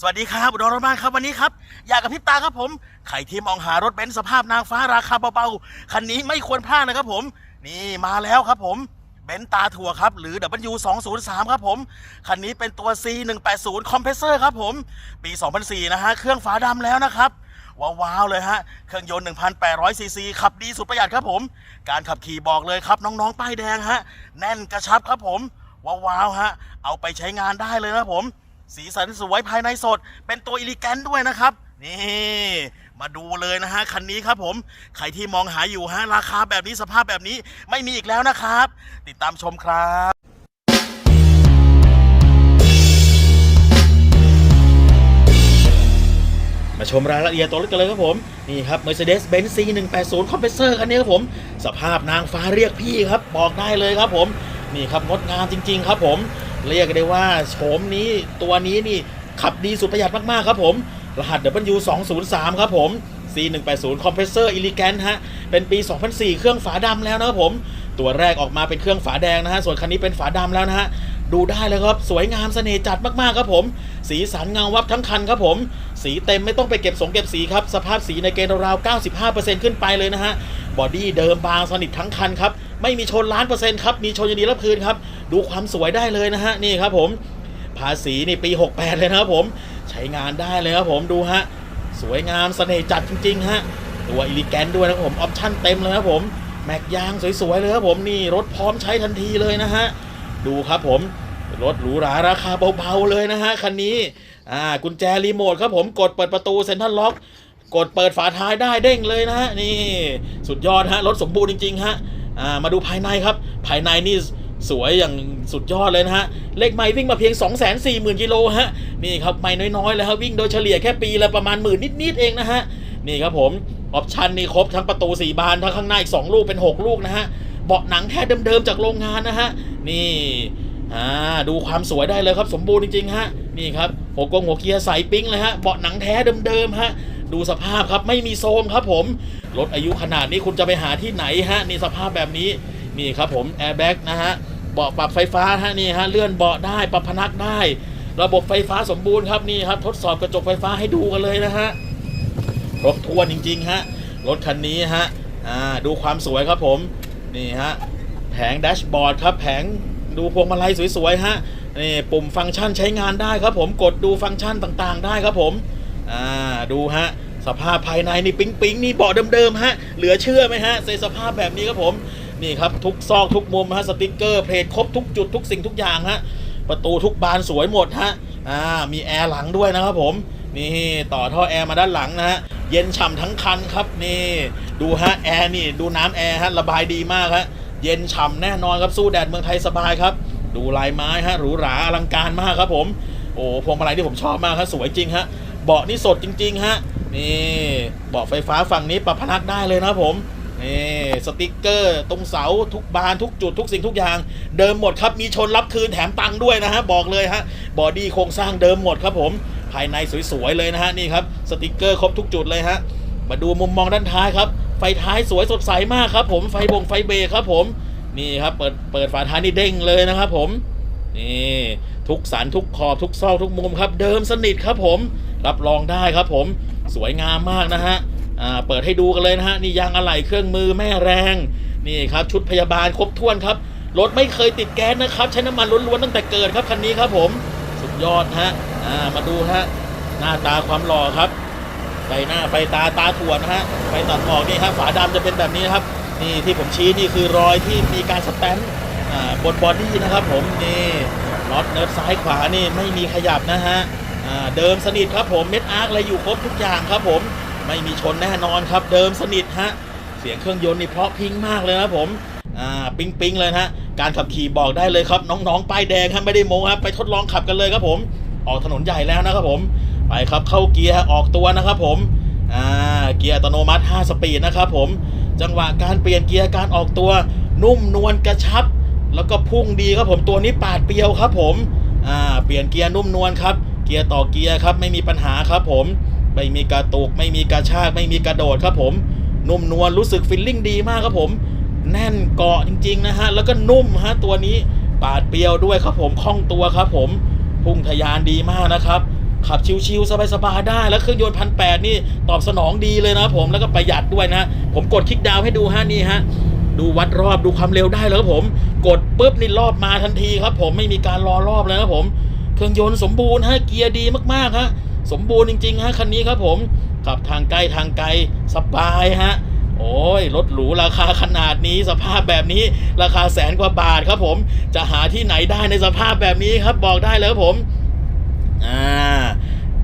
สวัสดีครับอุดรรถบ้านครับวันนี้ครับ อยากกับพิบตาครับผม ใครที่มองหารถเบนซ์สภาพนางฟ้าราคาเบาๆ คันนี้ไม่ควรพลาดนะครับผม นี่มาแล้วครับผมเบนซ์ตาถั่วครับ หรือ W203 ครับผม คันนี้เป็นตัว C180 คอมเพรสเซอร์ครับผม ปี 2004 นะฮะ เครื่องฝาดำแล้วนะครับว้าวๆเลยฮะ เครื่องยนต์ 1,800ซีซีขับดีสุดประหยัดครับผม การขับขี่บอกเลยครับ น้องๆป้ายแดงฮะ แน่นกระชับครับผมว้าวๆฮะ เอาไปใช้งานได้เลยนะครับผม สีสันสวยภายในสด เป็นตัวอิลิแกนด้วยนะครับ นี่ มาดูเลยนะฮะคันนี้ครับผม ใครที่มองหาอยู่ฮะราคาแบบนี้สภาพแบบนี้ไม่มีอีกแล้วนะครับ ติดตามชมครับมาชมรายละเอียดตัวรถกันเลยครับผม นี่ครับ Mercedes-Benz C180 Compressor คันนี้ครับผม สภาพนางฟ้าเรียกพี่ครับ บอกได้เลยครับผม นี่ครับงดงามจริง ๆ ครับผม เรียกได้ว่าโฉมนี้ตัวนี้นี่ขับดีสุดประหยัดมาก ๆ ครับผม รหัส W203 ครับผม C180 Compressor Elegant ฮะ เป็นปี 2004 เครื่องฝาดำแล้วนะครับผม ตัวแรกออกมาเป็นเครื่องฝาแดงนะฮะ ส่วนคันนี้เป็นฝาดำแล้วนะฮะ ดูได้เลยครับ สวยงามเสน่ห์จัดมาก ๆ ครับผม สีสันเงาวับทั้งคันครับผม สีเต็มไม่ต้องไปเก็บสงเก็บสีครับ สภาพสีในเกณฑ์ราว 95%ขึ้นไปเลยนะฮะ บอดี้เดิมบางสนิททั้งคันครับ ไม่มีชนล้านเปอร์เซ็นต์ครับ มีชนอยันดีรับคืนครับ ดูความสวยได้เลยนะฮะ นี่ครับผม ภาษีนี่ปี 68 เลยนะครับผม ใช้งานได้เลยครับผมดูฮะ สวยงามเสน่ห์จัดจริงๆฮะ ตัวอิลิแกนด้วยนะครับผม ออปชั่นเต็มเลยครับผม แม็กยางสวยๆเลยครับผม นี่รถพร้อมใช้ทันทีเลยนะฮะ ดูครับผม รถหรูหราราคาเบาๆเลยนะฮะคันนี้ อ่า กุญแจรีโมทครับผม กดเปิดประตูเซ็นทรัลล็อก กดเปิดฝาท้ายได้เด้งเลยนะฮะ นี่ สุดยอดฮะ รถสมบูรณ์จริงๆฮะ มาดูภายในครับ ภายในนี่สวยอย่างสุดยอดเลยนะฮะ เลขไม้วิ่งมาเพียง 2 4 0 0 0 0กิโลฮะ นี่ครับไม่น้อยๆเลยครับวิ่งโดยเฉลี่ยแค่ปีละประมาณหมื่นนิดๆเองนะฮะ นี่ครับผม ออปชันนี่ครบทั้งประตู 4 บานทั้งข้างหน้าอีก 2 ลูกเป็น 6 ลูกนะฮะ เบาะหนังแท้เดิมๆจากโรงงานนะฮะ นี่อ่าดูความสวยได้เลยครับสมบูรณ์จริงๆฮะ นี่ครับหัวกงหัวเกียร์ใสปิ้งเลยฮะ เบาะหนังแท้เดิมๆฮะ ดูสภาพครับไม่มีโซมครับผม รถอายุขนาดนี้คุณจะไปหาที่ไหนฮะนี่สภาพแบบนี้นี่ครับผมแอร์แบ็กนะฮะเบาะปรับไฟฟ้าฮะนี่ฮะเลื่อนเบาะได้ปรับพนักได้ ระบบไฟฟ้าสมบูรณ์ครับนี่ครับทดสอบกระจกไฟฟ้าให้ดูกันเลยนะฮะครบถ้วนจริงๆฮะรถคันนี้ฮะอ่าดูความสวยครับผมนี่ฮะแผงแดชบอร์ดครับแผงดูพวงมาลัยสวยๆฮะนี่ปุ่มฟังก์ชันใช้งานได้ครับผมกดดูฟังก์ชันต่างๆ ได้ครับผม อ่าดูฮะสภาพภายในนี่ปิ๊งปิ๊งนี่เบาะเดิมๆฮะเหลือเชื่อไหมฮะในสภาพแบบนี้ครับผมนี่ครับทุกซอกทุกมุมฮะสติกเกอร์เพลทครบทุกจุดทุกสิ่งทุกอย่างฮะประตูทุกบานสวยหมดฮะอ่ามีแอร์หลังด้วยนะครับผมนี่ต่อท่อแอร์มาด้านหลังนะฮะเย็นฉ่ำทั้งคันครับนี่ดูฮะแอร์นี่ดูน้ำแอร์ฮะระบายดีมากฮะเย็นฉ่ำแน่นอนครับสู้แดดเมืองไทยสบายครับ ดูลายไม้ฮะหรูหราอลังการมากครับผมโอ้พวงมาลัยที่ผมชอบมากครับสวยจริงฮะ เบาะนี่สดจริง ๆ ฮะ นี่เบาะไฟฟ้าฝั่งนี้ปรับพนักได้เลยนะผมนี่สติกเกอร์ตรงเสาทุกบานทุกจุดทุกสิ่งทุกอย่าง เดิมหมดครับมีชนรับคืนแถมตังค์ด้วยนะฮะบอกเลยฮะบอดี้โครงสร้างเดิมหมดครับผมภายในสวยๆเลยนะฮะนี่ครับสติกเกอร์ครบทุกจุดเลยฮะมาดูมุมมองด้านท้ายครับ ไฟท้ายสวยสดใสมากครับ ผมไฟบงไฟเบรกครับผมนี่ครับเปิดเปิดฝาท้ายนี่เด้งเลยนะครับผมนี่ทุกสันทุกขอบทุกซอกทุกมุมครับ เดิมสนิทครับผม รับรองได้ครับผมสวยงามมากนะฮะเปิดให้ดูกันเลยนะฮะนี่ยางอะไหล่เครื่องมือแม่แรง นี่ครับชุดพยาบาลครบถ้วนครับรถไม่เคยติดแก๊สนะครับ ใช้น้ำมันล้วนๆตั้งแต่เกิดครับคันนี้ครับผมสุดยอดฮะมาดูฮะหน้าตาความหล่อครับไฟหน้าไฟตาตาถั่วนะฮะไฟตัดหมอกนี่ครับฝาดำจะเป็นแบบนี้นะครับนี่ที่ผมชี้นี่คือรอยที่มีการสแตมป์อ่าบนบอดี้นะครับผมนี่น็อตเนิร์ดซ้ายขวานี่ไม่มีขยับนะฮะ เดิมสนิทครับผมเม็ดอาร์คอะไรอยู่ครบทุกอย่างครับผมไม่มีชนแน่นอนครับ เดิมสนิทฮะเสียงเครื่องยนต์นี่เพราะพิ้งมากเลยนะผมอ่าปิ๊งปิงเลยนะฮะการขับขี่บอกได้เลยครับ น้องๆป้ายแดงครับไม่ได้โม้ครับไปทดลองขับกันเลยครับผม ออกถนนใหญ่แล้วนะครับผมไปครับเข้าเกียร์ออกตัวนะครับผมอ่าเกียร์อัตโนมัติ 5 สปีดนะครับผมจังหวะการเปลี่ยนเกียร์การออกตัว นุ่มนวลกระชับ แล้วก็พุ่งดีครับผมตัวนี้ปาดเปียวครับผมอ่าเปลี่ยนเกียร์นุ่มนวลครับ เกียร์ต่อเกียร์ครับไม่มีปัญหาครับผม ไม่มีกระตุก ไม่มีกระชากไม่มีกระโดดครับผมนุ่มนวลรู้สึกฟิลลิ่งดีมากครับผม แน่นเกาะจริง ๆ นะฮะ แล้วก็นุ่มฮะตัวนี้ปาดเปรียวด้วยครับผมคล่องตัวครับผม พุ่งทะยานดีมากนะครับขับชิวๆสบายๆได้แล้วเครื่องยนต์พันแนี่ตอบสนองดีเลยนะครับผมแล้วก็ประหยัดด้วยนะ ผมกดคลิกดาวให้ดูฮะนี่ฮะดูวัดรอบดูความเร็วได้เลยครับผม กดปุ๊บนี่รอบมาทันทีครับ ผมไม่มีการรอรอบเลยครับผม เครื่องยนต์สมบูรณ์ฮะเกียร์ดีมากๆฮะสมบูรณ์จริงๆฮะคันนี้ครับผมขับทางใกล้ทางไกลสบายฮะโอ้ยรถหรูราคาขนาดนี้สภาพแบบนี้ราคาแสนกว่าบาทครับผมจะหาที่ไหนได้ในสภาพแบบนี้ครับบอกได้เลยครับผมอ่า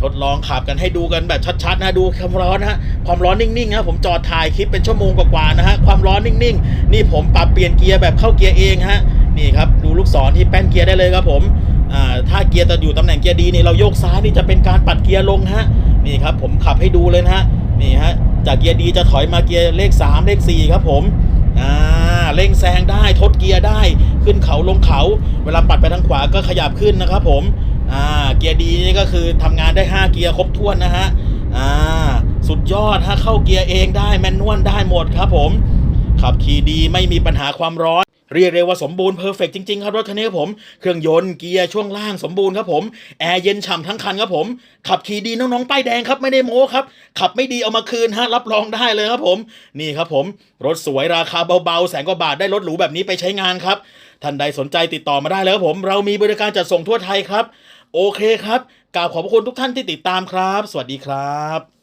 ทดลองขับกันให้ดูกันแบบชัดๆนะดูความร้อนนะฮะความร้อนนิ่งๆนะผมจอดถ่ายคลิปเป็นชั่วโมงกว่าๆนะฮะความร้อนนิ่งๆ นี่ผมปรับเปลี่ยนเกียร์แบบเข้าเกียร์เองฮะนี่ครับดูลูกศรที่แป้นเกียร์ได้เลยครับผม ถ้าเกียร์จะอยู่ตำแหน่งเกียร์ดีนี่เราโยกซ้ายนี่จะเป็นการปัดเกียร์ลงฮะนี่ครับผมขับให้ดูเลยนะฮะนี่ฮะจากเกียร์ดีจะถอยมาเกียร์เลข 3 เลข 4 ครับผมอ่าเร่งแซงได้ทดเกียร์ได้ขึ้นเขาลงเขา เวลาปัดไปทางขวาก็ขยับขึ้นนะครับผมอ่าเกียร์ดีนี่ก็คือทำงานได้ 5 เกียร์ครบถ้วนนะฮะอ่าสุดยอดฮะเข้าเกียร์เองได้แมนนวลได้หมดครับผม ขับขี่ดีไม่มีปัญหาความร้อน เรียกได้ว่าสมบูรณ์เพอร์เฟกจริง ๆ ครับรถคันนี้ครับผม เครื่องยนต์เกียร์ช่วงล่างสมบูรณ์ครับผม แอร์เย็นฉ่ำทั้งคันครับผม ขับขี่ดีน้องๆป้ายแดงครับไม่ได้โม้ครับ ขับไม่ดีเอามาคืนฮะรับรองได้เลยครับผม นี่ครับผม รถสวยราคาเบาๆแสนกว่าบาทได้รถหรูแบบนี้ไปใช้งานครับ ท่านใดสนใจติดต่อมาได้เลยครับผม เรามีบริการจัดส่งทั่วไทยครับ โอเคครับกราบขอบพระคุณทุกท่านที่ติดตามครับ สวัสดีครับ